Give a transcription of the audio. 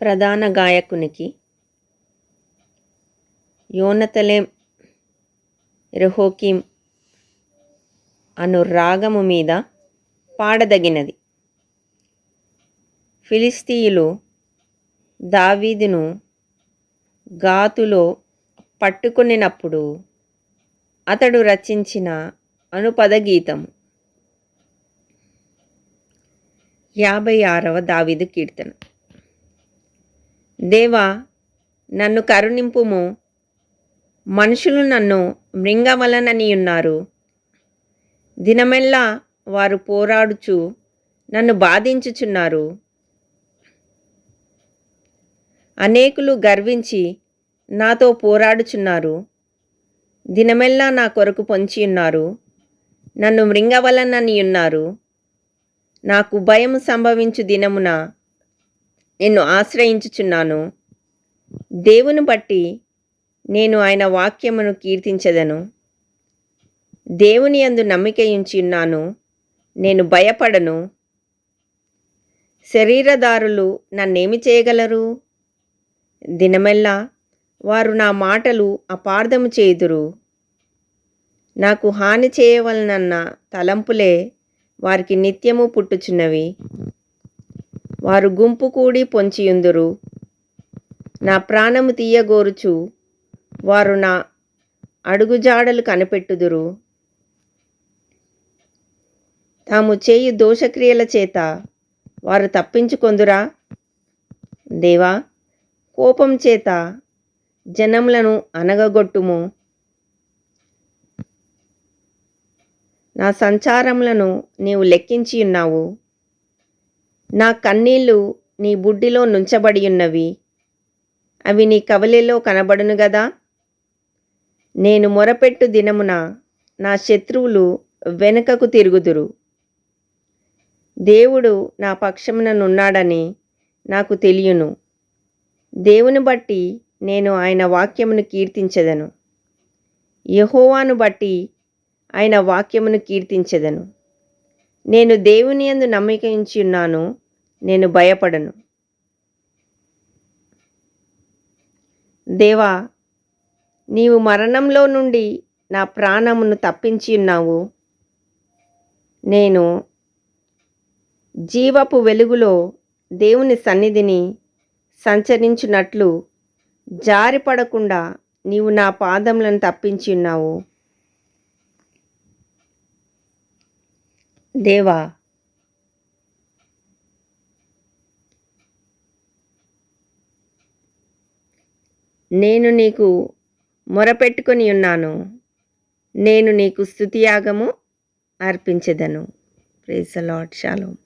ప్రధాన గాయకునికి యోనతలేం రెహోకీమ్ అను రాగము మీద పాడదగినది. ఫిలిస్తీయులు దావీదును గాతులో పట్టుకునినప్పుడు అతడు రచించిన అనుపద గీతము. యాభై ఆరవ దావీదు కీర్తన. దేవా నన్ను కరుణింపుము. మనుషులు నన్ను మృంగవలననియున్నారు. దినమెల్లా వారు పోరాడుచు నన్ను బాధించుచున్నారు. అనేకులు గర్వించి నాతో పోరాడుచున్నారు. దినమెల్లా నా కొరకు పొంచి ఉన్నారు నన్ను మృంగవలనని ఉన్నారు నాకు భయం సంభవించు దినమున నిన్ను ఆశ్రయించుచున్నాను. దేవుని బట్టి నేను ఆయన వాక్యమును కీర్తించదను. దేవుని అందు నమ్మిక ఉంచున్నాను నేను భయపడను. శరీరదారులు నన్నేమి చేయగలరు? దినమెల్లా వారు నా మాటలు అపార్థము చేదురు నాకు హాని చేయవలనన్న తలంపులే వారికి నిత్యము పుట్టుచున్నవి. వారు గుంపు కూడి పొంచియుందురు. నా ప్రాణము తీయగోరుచు వారు నా అడుగుజాడలు కనిపెట్టుదురు. తాము చేయు దోషక్రియల చేత వారు తప్పించుకొందురా? దేవా కోపం చేత జనములను అనగగొట్టుము నా సంచారములను నీవు లెక్కించి ఉన్నావు నా కన్నీళ్ళు నీ బుడ్డిలో నుంచబడి ఉన్నవి. అవి నీ కవలిలో కనబడును గదా. నేను మొరపెట్టు దినమున నా శత్రువులు వెనుకకు తిరుగుదురు. దేవుడు నా పక్షముననున్నాడని నాకు తెలియను. దేవుని బట్టి నేను ఆయన వాక్యమును కీర్తించదను. యహోవాను బట్టి ఆయన వాక్యమును కీర్తించదను. నేను దేవుని యందు నమ్మిక ఉన్నాను. నేను భయపడను. దేవా నీవు మరణంలో నుండి నా ప్రాణమును తప్పించి ఉన్నావు. నేను జీవపు వెలుగులో దేవుని సన్నిధిని సంచరించున్నట్లు జారిపడకుండా నీవు నా పాదములను తప్పించి ఉన్నావు. దేవా నేను నీకు మొరపెట్టుకొని ఉన్నాను. నేను నీకు స్తుతియాగము అర్పించెదను. Praise Lord shalom